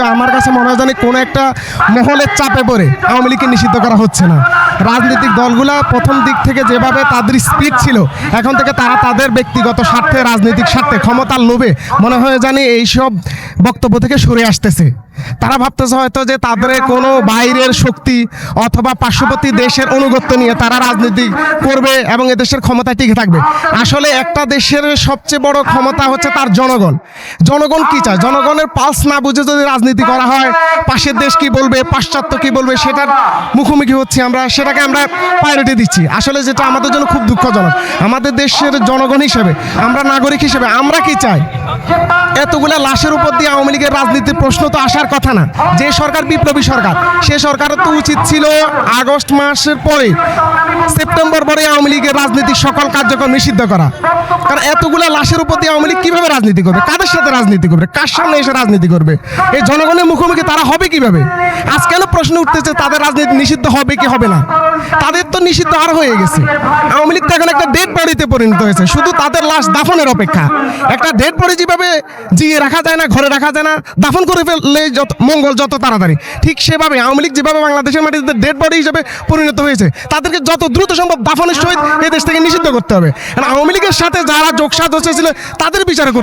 কিন্তু আমার কাছে মনে হয় জানি কোনো একটা মহলের চাপে পড়ে। আওয়ামী লীগকে নিষিদ্ধ করা হচ্ছে না। রাজনৈতিক দলগুলা প্রথম দিক থেকে যেভাবে তাদের স্পিড ছিল, এখন থেকে তারা তাদের ব্যক্তিগত স্বার্থে, রাজনৈতিক স্বার্থে, ক্ষমতার লোভে মনে হয় জানি এইসব বক্তব্য থেকে সরে আসতেছে। তারা ভাবতেছে হয়তো যে তাদের কোনো বাইরের শক্তি অথবা পার্শ্ববর্তী দেশের অনুগত্য নিয়ে তারা রাজনীতি করবে এবং এদেশের ক্ষমতায় টিকে থাকবে। আসলে একটা দেশের সবচেয়ে বড় ক্ষমতা হচ্ছে তার জনগণ। জনগণ কি চায়? জনগণের পালস না বুঝে যদি রাজনীতি করা হয়, পাশের দেশ কি বলবে, পাশ্চাত্য কি বলবে, সেটার মুখোমুখি হচ্ছি আমরা, সেটাকে আমরা প্রায়োরিটি দিচ্ছি। আসলে যেটা আমাদের জন্য খুব দুঃখজনক। আমাদের দেশের জনগণ হিসেবে, আমরা নাগরিক হিসেবে আমরা কি চাই? এতগুলা লাশের উপর দিয়ে আওয়ামী লীগের রাজনীতির প্রশ্ন তো আসার কথা না। যে সরকার বিপ্লবী সরকার, সে সরকার তো উচিত ছিল আগস্ট মাসের পরে সেপ্টেম্বর পরে আওয়ামী লীগের রাজনীতির সকল কার্যক্রম নিষিদ্ধ করা। কারণ এতগুলা লাশের উপর দিয়ে আওয়ামী লীগ কীভাবে রাজনীতি করবে? কাদের সাথে রাজনীতি করবে? কার সামনে এসে রাজনীতি করবে? এই জনগণের মুখোমুখি তারা হবে কীভাবে? আজকালও প্রশ্ন উঠতেছে, তাদের রাজনীতি নিষিদ্ধ হবে কি হবে না? তাদের তো নিষিদ্ধ আর হয়ে গেছে। আওয়ামী লীগ তো এখন একটা ডেড বডিতে পরিণত হয়েছে। শুধু তাদের লাশ দাফনের অপেক্ষা। একটা ডেড বডি যেভাবে জিয়ে রাখা যায় না, ঘরে রাখা যায় না, দাফন করে ফেললে যত মঙ্গল যত তাড়াতাড়ি। ঠিক সেভাবে আওয়ামী লীগ যেভাবে বাংলাদেশের মাটিতে ডেড বডি হিসেবে পরিণত হয়েছে, তাদেরকে যত দ্রুত সম্ভব দাফনের সহিত এই দেশ থেকে নিষিদ্ধ করতে হবে। আওয়ামী লীগের সাথে যারা যোগসাদ হচ্ছে, তাদের বিচার